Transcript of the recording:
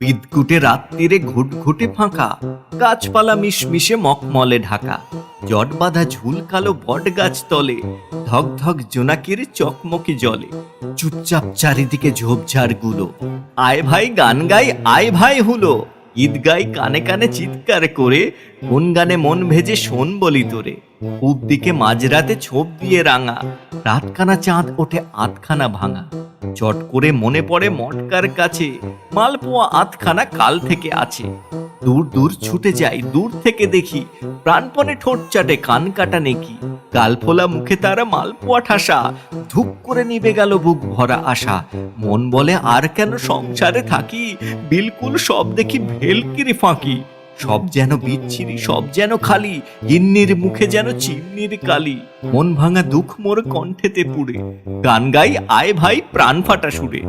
বিদকুটে রাত্রিরে ঘুটঘুটে ফাঁকা, গাছপালা মিশমিশে মকমলে ঢাকা। জট বাঁধা ঝুল কালো বট গাছ তলে, ধক ধক জোনাকির চকমকি জলে। চুপচাপ চারিদিকে ঝোপঝাড়গুলো আয় ভাই গান গাই, আয় ভাই হুলো। ঈদ গাই কানে কানে চিৎকার করে, কোন গানে মন ভেজে শোন বলি তোরে। পূব দিকে মাঝরাতে ছোপ দিয়ে রাঙা, রাতখানা চাঁদ ওঠে আতখানা ভাঙা। চট করে মনে পড়ে মটকার কাছে, মালপোয়া আতখানা কাল থেকে আছে। দূর দূর ছুটে যাই, দূর থেকে দেখি প্রাণপণে ঠোঁট চাটে কান কাটা নেকি। গাল ফোলা মুখে তারা মালপোয়া ঠাসা, ধূপ করে নিবে গেল বুক ভরা আশা। মন বলে, আর কেন সংসারে থাকি? বিলকুল সব দেখি ভেলকিরি ফাঁকি। সব যেন বিচ্ছিরি, সব যেন খালি, গিন্নির মুখে যেন চিমনির কালি। মন ভাঙা দুঃখ মোর কণ্ঠেতে পুড়ে। গান গাই, আয় ভাই, প্রাণ ফাটা সুরে।